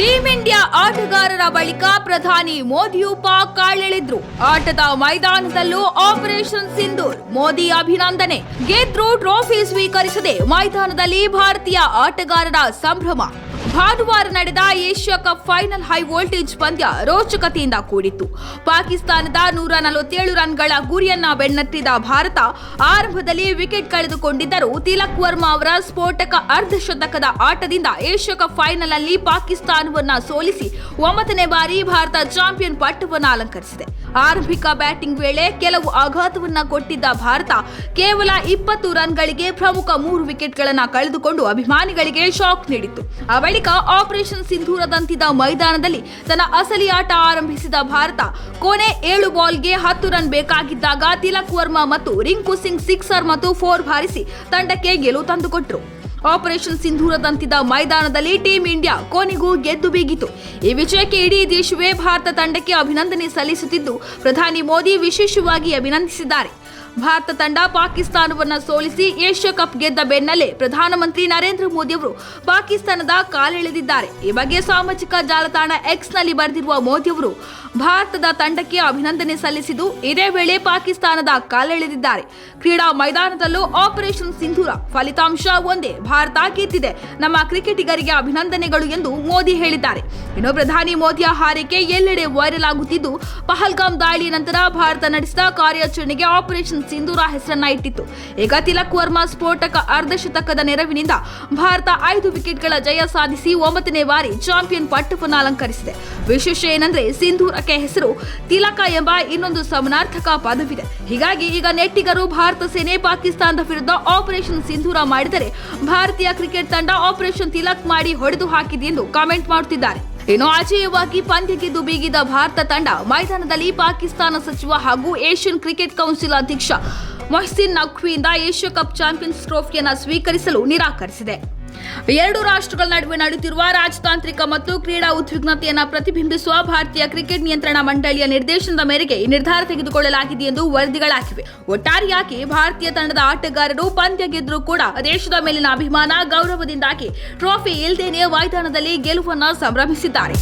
Team India ಆಟಗಾರರ ಬಳಿಕ ಪ್ರಧಾನಿ ಮೋದಿಯು ಪಾಕ್ ಕಾಳೆಳೆದ್ರು ಆಟದ ಮೈದಾನದಲ್ಲೂ ಆಪರೇಷನ್ ಸಿಂಧೂರ್. ಮೋದಿ ಅಭಿನಂದನೆ. ಗೆದ್ರು ಟ್ರೋಫಿ ಸ್ವೀಕರಿಸದೆ ಮೈದಾನದಲ್ಲಿ ಭಾರತೀಯ ಆಟಗಾರರ ಸಂಭ್ರಮ. ಭಾನುವಾರ ನಡೆದ Asia Cup final high voltage ಪಂದ್ಯ ರೋಚಕತೆಯಿಂದ ಕೂಡಿತ್ತು. ಪಾಕಿಸ್ತಾನದ ನೂರ ನಲವತ್ತೇಳು ರನ್ಗಳ ಗುರಿಯನ್ನ ಬೆನ್ನಟ್ಟಿದ ಭಾರತ ಆರಂಭದಲ್ಲಿ ವಿಕೆಟ್ ಕಳೆದುಕೊಂಡಿದ್ದರೂ ತಿಲಕ್ ವರ್ಮಾ ಅವರ ಸ್ಫೋಟಕ ಅರ್ಧಶತಕದ ಆಟದಿಂದ ಏಷ್ಯಾ ಕಪ್ ಫೈನಲ್ ಅಲ್ಲಿ ಪಾಕಿಸ್ತಾನವನ್ನ ಸೋಲಿಸಿ ಒಂಬತ್ತನೇ ಬಾರಿ ಭಾರತ ಚಾಂಪಿಯನ್ ಪಟ್ಟವನ್ನು ಅಲಂಕರಿಸಿದೆ. ಆರಂಭಿಕ ಬ್ಯಾಟಿಂಗ್ ವೇಳೆ ಕೆಲವು ಆಘಾತವನ್ನ ಕೊಟ್ಟಿದ್ದ ಭಾರತ ಕೇವಲ ಇಪ್ಪತ್ತು ರನ್ಗಳಿಗೆ ಪ್ರಮುಖ ಮೂರು ವಿಕೆಟ್ಗಳನ್ನ ಕಳೆದುಕೊಂಡು ಅಭಿಮಾನಿಗಳಿಗೆ ಶಾಕ್ ನೀಡಿತ್ತು. ಆ ಬಳಿಕ ಆಪರೇಷನ್ ಸಿಂಧೂರದಂತಿದ್ದ ಮೈದಾನದಲ್ಲಿ ತನ್ನ ಅಸಲಿ ಆಟ ಆರಂಭಿಸಿದ ಭಾರತ, ಕೊನೆ ಏಳು ಬಾಲ್ಗೆ ಹತ್ತು ರನ್ ಬೇಕಾಗಿದ್ದಾಗ ತಿಲಕ್ ವರ್ಮಾ ಮತ್ತು ರಿಂಕು ಸಿಂಗ್ ಸಿಕ್ಸರ್ ಮತ್ತು ಫೋರ್ ಬಾರಿಸಿ ತಂಡಕ್ಕೆ ಗೆಲುವು ತಂದುಕೊಟ್ರು. ಆಪರೇಷನ್ ಸಿಂಧೂರದಂತಿದ್ದ ಮೈದಾನದಲ್ಲಿ ಟೀಂ ಇಂಡಿಯಾ ಕೊನೆಗೂ ಗೆದ್ದು ಬೀಗಿತು ಈ ವಿಜಯಕ್ಕೆ ಇಡೀ ದೇಶವೇ ಭಾರತ ತಂಡಕ್ಕೆ ಅಭಿನಂದನೆ ಸಲ್ಲಿಸುತ್ತಿದ್ದು, ಪ್ರಧಾನಿ ಮೋದಿ ವಿಶೇಷವಾಗಿ ಅಭಿನಂದಿಸಿದ್ದಾರೆ. ಭಾರತ ತಂಡ ಪಾಕಿಸ್ತಾನವನ್ನು ಸೋಲಿಸಿ ಏಷ್ಯಾ ಕಪ್ ಗೆದ್ದ ಬೆನ್ನಲ್ಲೇ ಪ್ರಧಾನಮಂತ್ರಿ ನರೇಂದ್ರ ಮೋದಿ ಅವರು ಪಾಕಿಸ್ತಾನದ ಕಾಲೆಳೆದಿದ್ದಾರೆ. ಈ ಬಗ್ಗೆ ಸಾಮಾಜಿಕ ಜಾಲತಾಣ ಎಕ್ಸ್ನಲ್ಲಿ ಬರೆದಿರುವ ಮೋದಿ ಅವರು, ಭಾರತದ ತಂಡಕ್ಕೆ ಅಭಿನಂದನೆ ಸಲ್ಲಿಸಿದ್ದು, ಇದೇ ವೇಳೆ ಪಾಕಿಸ್ತಾನದ ಕಾಲೆಳೆದಿದ್ದಾರೆ. ಕ್ರೀಡಾ ಮೈದಾನದಲ್ಲೂ ಆಪರೇಷನ್ ಸಿಂಧೂರ ಫಲಿತಾಂಶ ಒಂದೇ ಭಾರತ ಗೆದ್ದಿದೆ. ನಮ್ಮ ಕ್ರಿಕೆಟಿಗರಿಗೆ ಅಭಿನಂದನೆಗಳು ಎಂದು ಮೋದಿ ಹೇಳಿದ್ದಾರೆ. ಇನ್ನು ಪ್ರಧಾನಿ ಮೋದಿಯ ಹಾರೈಕೆ ಎಲ್ಲೆಡೆ ವೈರಲ್ ಆಗುತ್ತಿದ್ದು, ಪಹಲ್ಗಾಮ್ ದಾಳಿ ನಂತರ ಭಾರತ ನಡೆಸಿದ ಕಾರ್ಯಾಚರಣೆಗೆ ಆಪರೇಷನ್ ಸಿಂಧೂರ ಹೆಸರನ್ನ ಇಟ್ಟಿತ್ತು. ಈಗ ತಿಲಕ್ ವರ್ಮಾ ಸ್ಫೋಟಕ ಅರ್ಧಶತಕದ ನೆರವಿನಿಂದ ಭಾರತ ಐದು ವಿಕೆಟ್ಗಳ ಜಯ ಸಾಧಿಸಿ ಒಂಬತ್ತನೇ ಬಾರಿ ಚಾಂಪಿಯನ್ ಪಟ್ಟವನ್ನು ಅಲಂಕರಿಸಿದೆ. ವಿಶೇಷ ಏನಂದ್ರೆ ಸಿಂಧೂರಕ್ಕೆ ಹೆಸರು ತಿಲಕ ಎಂಬ ಇನ್ನೊಂದು ಸಮನಾರ್ಥಕ ಪದವಿದೆ. ಹೀಗಾಗಿ ಈಗ ನೆಟ್ಟಿಗರು ಭಾರತ ಸೇನೆ ಪಾಕಿಸ್ತಾನದ ವಿರುದ್ಧ ಆಪರೇಷನ್ ಸಿಂಧೂರ ಮಾಡಿದರೆ ಭಾರತೀಯ ಕ್ರಿಕೆಟ್ ತಂಡ ಆಪರೇಷನ್ ತಿಲಕ್ ಮಾಡಿ ಹೊಡೆದು ಹಾಕಿದೆ ಎಂದು ಕಾಮೆಂಟ್ ಮಾಡುತ್ತಿದ್ದಾರೆ. ಇನ್ನು ಅಜೇಯವಾಗಿ ಪಂದ್ಯ ಗೆದ್ದು ಬೀಗಿದ ಭಾರತ ತಂಡ ಮೈದಾನದಲ್ಲಿ ಪಾಕಿಸ್ತಾನ ಸಚಿವ ಹಾಗೂ ಏಷ್ಯನ್ ಕ್ರಿಕೆಟ್ ಕೌನ್ಸಿಲ್ ಅಧ್ಯಕ್ಷ ಮೊಹ್ಸಿನ್ ನಖ್ವಿಯಿಂದ ಏಷ್ಯಾ ಕಪ್ ಚಾಂಪಿಯನ್ಸ್ ಟ್ರೋಫಿಯನ್ನು ಸ್ವೀಕರಿಸಲು ನಿರಾಕರಿಸಿದೆ. ಎರಡು ರಾಷ್ಟ್ರಗಳ ನಡುವೆ ನಡೆಯುತ್ತಿರುವ ರಾಜತಾಂತ್ರಿಕ ಮತ್ತು ಕ್ರೀಡಾ ಉದ್ವಿಗ್ನತೆಯನ್ನು ಪ್ರತಿಬಿಂಬಿಸುವ ಭಾರತೀಯ ಕ್ರಿಕೆಟ್ ನಿಯಂತ್ರಣ ಮಂಡಳಿಯ ನಿರ್ದೇಶನದ ಮೇರೆಗೆ ಈ ನಿರ್ಧಾರ ತೆಗೆದುಕೊಳ್ಳಲಾಗಿದೆ ಎಂದು ವರದಿಗಳಾಗಿವೆ. ಒಟ್ಟಾರೆಯಾಗಿ ಭಾರತೀಯ ತಂಡದ ಆಟಗಾರರು ಪಂದ್ಯ ಗೆದ್ದರೂ ಕೂಡ ದೇಶದ ಮೇಲಿನ ಅಭಿಮಾನ ಗೌರವದಿಂದಾಗಿ ಟ್ರೋಫಿ ಇಲ್ದೇನೆ ಮೈದಾನದಲ್ಲಿ ಗೆಲುವನ್ನು ಸಂಭ್ರಮಿಸಿದ್ದಾರೆ.